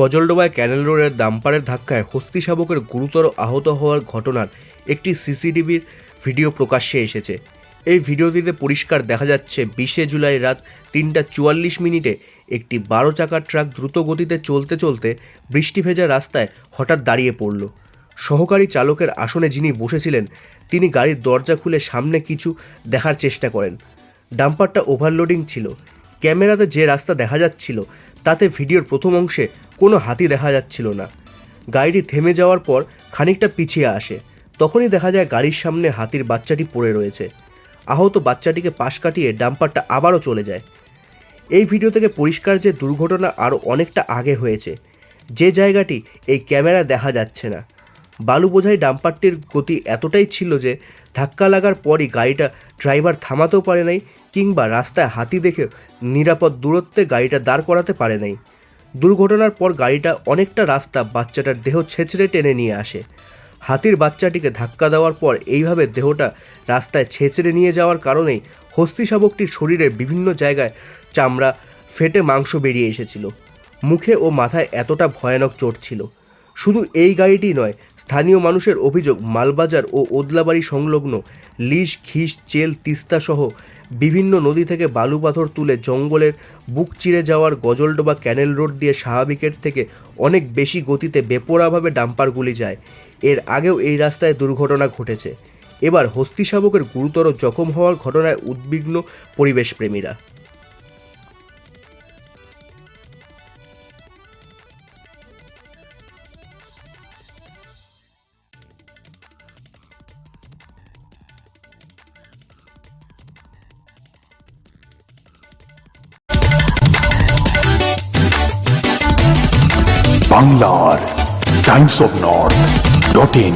গজলডোবায় ক্যানেল রোডের ডাম্পারের ধাক্কায় হস্তি শাবকের গুরুতর আহত হওয়ার ঘটনার একটি সিসিটিভির ভিডিও প্রকাশ্যে এসেছে। এই ভিডিওটিতে পরিষ্কার দেখা যাচ্ছে, বিশে জুলাই রাত তিনটা চুয়াল্লিশ মিনিটে একটি বারো চাকার ট্রাক দ্রুত গতিতে চলতে চলতে বৃষ্টি ভেজা রাস্তায় হঠাৎ দাঁড়িয়ে পড়ল। সহকারী চালকের আসনে যিনি বসেছিলেন, তিনি গাড়ির দরজা খুলে সামনে কিছু দেখার চেষ্টা করেন। ডাম্পারটা ওভারলোডিং ছিল। ক্যামেরাতে যে রাস্তা দেখা যাচ্ছিল তাতে ভিডিওর প্রথম অংশে কোনো হাতি দেখা যাচ্ছিল না। গাড়িটি থেমে যাওয়ার পর খানিকটা পিছিয়ে আসে। তখনই দেখা যায় গাড়ির সামনে হাতির বাচ্চাটি পড়ে রয়েছে। আহত বাচ্চাটিকে পাশ কাটিয়ে ডাম্পারটা আবারও চলে যায়। এই ভিডিও থেকে পরিষ্কার যে দুর্ঘটনা আরও অনেকটা আগে হয়েছে, যে জায়গাটি এই ক্যামেরা দেখা যাচ্ছে না। বালু বোঝাই ডাম্পারটির গতি এতটাই ছিল যে ধাক্কা লাগার পরই গাড়িটা ড্রাইভার থামাতেও পারে নাই কিংবা রাস্তায় হাতি দেখে নিরাপদ দূরত্বে গাড়িটা দাঁড় করাতে পারে নাই। দুর্ঘটনার পর গাড়িটা অনেকটা রাস্তা বাচ্চাটার দেহ ছেঁচড়ে টেনে নিয়ে আসে। হাতির বাচ্চাটিকে ধাক্কা দেওয়ার পর এইভাবে দেহটা রাস্তায় ছেঁচড়ে নিয়ে যাওয়ার কারণেই হস্তি শাবকটির শরীরের বিভিন্ন জায়গায় চামড়া ফেটে মাংস বেরিয়ে এসেছিল। মুখে ও মাথায় এতটা ভয়ানক চোট ছিল। শুধু এই গাড়িটি নয় স্থানীয় মানুষের অভিযোগ, মালবাজার ও ওদলাবাড়ি সংলগ্ন লিশ খিস চেল, তিস্তা সহ বিভিন্ন নদী থেকে বালু পাথর তুলে জঙ্গলের বুক চিরে যাওয়ার গজলডোবা ক্যানেল রোড দিয়ে স্বাভাবিকের থেকে অনেক বেশি গতিতে বেপরাভাবে ডাম্পারগুলি যায়। এর আগেও এই রাস্তায় দুর্ঘটনা ঘটেছে। এবার হস্তি শাবকের গুরুতর জখম হওয়ার ঘটনায় উদ্বিগ্ন পরিবেশপ্রেমীরা। বাংলার times of north dot in